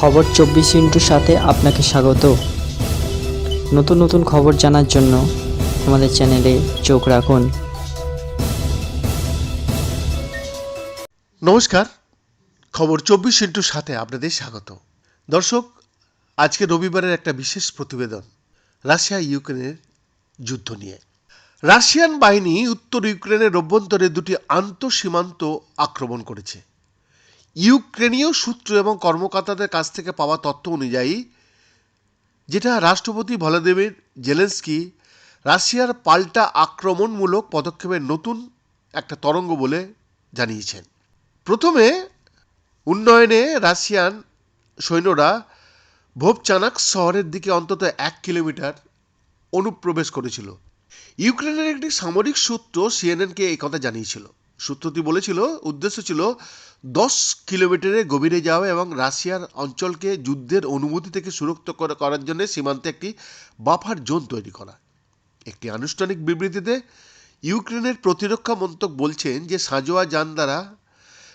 খবর চব্বিশ ইন্টুর সাথে আপনাকে স্বাগত। নতুন নতুন খবর জানার জন্য আমাদের চ্যানেলে চোখ রাখুন। নমস্কার, খবর চব্বিশ ইন্টুর সাথে আপনাদের স্বাগত। দর্শক, আজকে রবিবারের একটা বিশেষ প্রতিবেদন, রাশিয়া ইউক্রেনের যুদ্ধ নিয়ে। রাশিয়ান বাহিনী উত্তর ইউক্রেনের অভ্যন্তরে দুটি আন্তঃসীমান্ত আক্রমণ করেছে। ইউক্রেনীয় সূত্র এবং কর্মকর্তাদের কাছ থেকে পাওয়া তথ্য অনুযায়ী, যেটা রাষ্ট্রপতি ভলাদিমির জেলেন্সকি রাশিয়ার পাল্টা আক্রমণমূলক পদক্ষেপের নতুন একটা তরঙ্গ বলে জানিয়েছেন। প্রথমে, উন্নয়নে রাশিয়ান সৈন্যরা ভোপচানাক শহরের দিকে অন্তত এক কিলোমিটার অনুপ্রবেশ করেছিল। ইউক্রেনের একটি সামরিক সূত্র সিএনএনকে এই কথা জানিয়েছিল। সূত্রটি বলেছিল, উদ্দেশ্য ছিল দশ কিলোমিটারের গভীরে যাওয়া এবং রাশিয়ার অঞ্চলকে যুদ্ধের অনুমতি থেকে সুরক্ষিত করে- করার জন্য সীমান্তে একটি বাফার জোন তৈরি করা। একটি আনুষ্ঠানিক বিবৃতিতে ইউক্রেনের প্রতিরক্ষা মন্ত্রক বলছেন যে সাজোয়া যান দ্বারা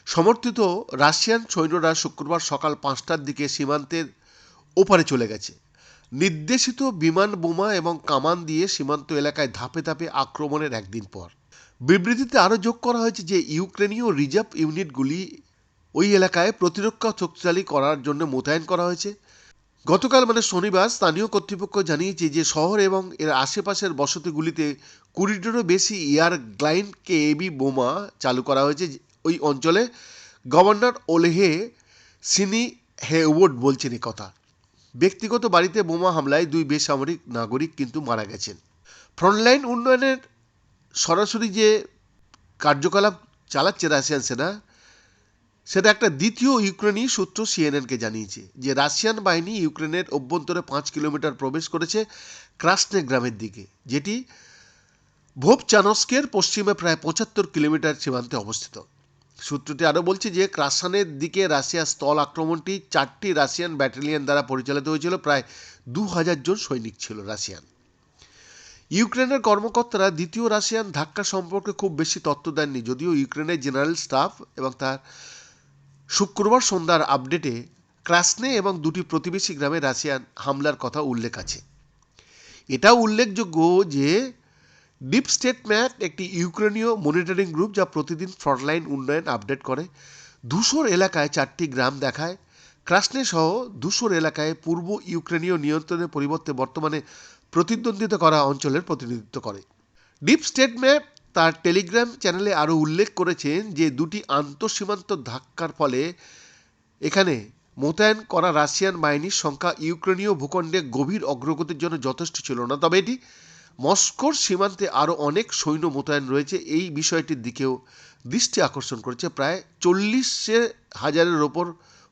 সমর্থিত রাশিয়ান সৈন্যরা শুক্রবার সকাল পাঁচটার দিকে সীমান্তের ওপারে চলে গেছে। নির্দেশিত বিমান বোমা এবং কামান দিয়ে সীমান্ত এলাকায় ধাপে ধাপে আক্রমণের একদিন পর। বিবৃতিতে আরও যোগ করা হয়েছে যে ইউক্রেনীয় রিজার্ভ ইউনিটগুলি ওই এলাকায় প্রতিরক্ষা শক্তিশালী করার জন্য মোতায়েন করা হয়েছে। গতকাল মানে শনিবার স্থানীয় কর্তৃপক্ষ জানিয়েছে যে শহর এবং এর আশেপাশের বসতিগুলিতে কুড়িটিরও বেশি এয়ার গ্লাইন কেএবি বোমা চালু করা হয়েছে। ওই অঞ্চলে গভর্নর ওলেহে সিনি হেওয়ার্ড বলছেন কথা। ব্যক্তিগত বাড়িতে বোমা হামলায় দুই বেসামরিক নাগরিক কিন্তু মারা গেছেন। ফ্রন্টলাইন উন্নয়নের সরাসরি যে কার্যকলাপ চালাচ্ছে রাশিয়ান সেনা, সেটা একটা দ্বিতীয় ইউক্রেনীয় সূত্র সিএনএনকে জানিয়েছে যে রাশিয়ান বাহিনী ইউক্রেনের অভ্যন্তরে পাঁচ কিলোমিটার প্রবেশ করেছে ক্রাসনে গ্রামের দিকে, যেটি ভোপচানস্কের পশ্চিমে প্রায় পঁচাত্তর কিলোমিটার সীমান্তে অবস্থিত। সূত্রটি আরও বলছে যে ক্রাসানের দিকে রাশিয়ার স্থল আক্রমণটি চারটি রাশিয়ান ব্যাটালিয়ন দ্বারা পরিচালিত হয়েছিল, প্রায় দু হাজার জন সৈনিক ছিল রাশিয়ান। ইউক্রেনের কর্মকর্তারা দ্বিতীয় রাশিয়ান ধাক্কা সম্পর্কে খুব বেশি তথ্য দেননি, যদিও ইউক্রেনের জেনারেল স্টাফ এবং তার শুক্রবার সন্ধ্যার আপডেটে ক্রাসনে এবং দুটি প্রতিবেশী গ্রামে রাশিয়ান হামলার কথা উল্লেখ আছে। এটাও উল্লেখযোগ্য যে ডিপ স্টেট ম্যাপ একটি ইউক্রেনীয় মনিটরিং গ্রুপ যা প্রতিদিন ফ্রন্টলাইন উন্নয়ন আপডেট করে। ধূসর এলাকায় চারটি গ্রাম দেখায়। ক্রাসনে সহ ধূসর এলাকায় পূর্ব ইউক্রেনীয় নিয়ন্ত্রণের পরিবর্তে বর্তমানে প্রতিদ্বন্দ্বিতা করা অঞ্চলের প্রতিনিধিত্ব করে। ডিপ স্টেট ম্যাপ তার টেলিগ্রাম চ্যানেলে আরও উল্লেখ করেছেন যে দুটি আন্তঃসীমান্ত ধাক্কার ফলে এখানে মোতায়েন করা রাশিয়ান বাহিনীর সংখ্যা ইউক্রেনীয় ভূখণ্ডে গভীর অগ্রগতির জন্য যথেষ্ট ছিল না। তবে এটি মস্কোর সীমান্তে আরও অনেক সৈন্য মোতায়েন রয়েছে। এই বিষয়টির দিকেও দৃষ্টি আকর্ষণ করেছে। প্রায় চল্লিশে হাজারের ওপর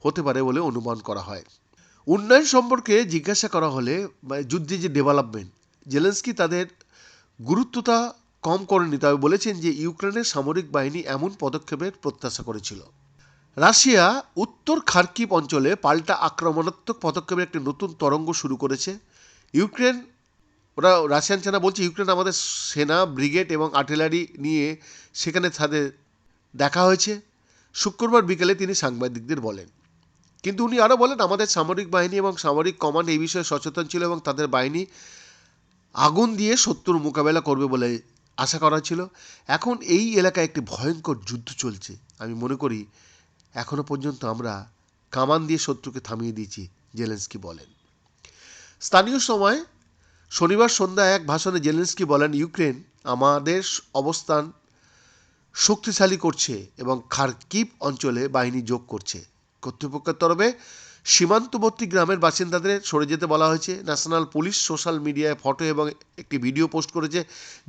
হতে পারে বলে অনুমান করা হয়। উন্নয়ন সম্পর্কে জিজ্ঞাসা করা হলে যুদ্ধে যে ডেভেলপমেন্ট জেলেন্সকি তাদের গুরুত্বতা কম করেনি তবে বলেছেন যে, ইউক্রেনের সামরিক বাহিনী এমন পদক্ষেপের প্রত্যাশা করেছিল। রাশিয়া উত্তর খার্কিভ অঞ্চলে পাল্টা আক্রমণাত্মক পদক্ষেপের একটি নতুন তরঙ্গ শুরু করেছে। ইউক্রেন, ওরা রাশিয়ান সেনা বলছে, ইউক্রেন আমাদের সেনা, ব্রিগেড এবং আর্টিলারি নিয়ে সেখানে তাদের দেখা হয়েছে। শুক্রবার বিকেলে তিনি সাংবাদিকদের বলেন। কিন্তু উনি আরও বলেন, আমাদের সামরিক বাহিনী এবং সামরিক কমান্ড এই বিষয়ে সচেতন ছিল এবং তাদের বাহিনী আগুন দিয়ে শত্রুর মোকাবেলা করবে বলে আশা করা ছিল। এখন এই এলাকায় একটি ভয়ঙ্কর যুদ্ধ চলছে। আমি মনে করি এখনও পর্যন্ত আমরা কামান দিয়ে শত্রুকে থামিয়ে দিয়েছি, জেলেন্সকি বলেন। স্থানীয় সময় শনিবার সন্ধ্যায় এক ভাষণে জেলেন্সকি বলেন, ইউক্রেন আমাদের অবস্থান শক্তিশালী করছে এবং খারকিপ অঞ্চলে বাহিনী যোগ করছে। কর্তৃপক্ষের তরফে সীমান্তবর্তী গ্রামের বাসিন্দাদের সরে যেতে বলা হয়েছে। ন্যাশনাল পুলিশ সোশ্যাল মিডিয়ায় ফটো এবং একটি ভিডিও পোস্ট করেছে,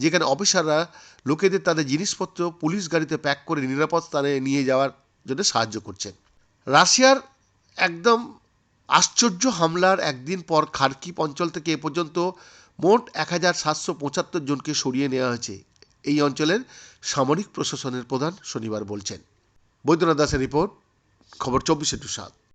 যেখানে অফিসাররা লোকেদের তাদের জিনিসপত্র পুলিশ গাড়িতে প্যাক করে নিরাপদ স্থানে নিয়ে যাওয়ার জন্য সাহায্য করছেন। রাশিয়ার একদম আশ্চর্য হামলার একদিন পর খার্কিপ অঞ্চল থেকে এ পর্যন্ত মোট এক হাজার সাতশো পঁচাত্তর জনকে সরিয়ে নেওয়া হয়েছে। এই অঞ্চলের সামরিক প্রশাসনের প্রধান শনিবার বলছেন। বৈদ্যনাথ দাসের রিপোর্ট। খবর চব্বিশে টু সাত।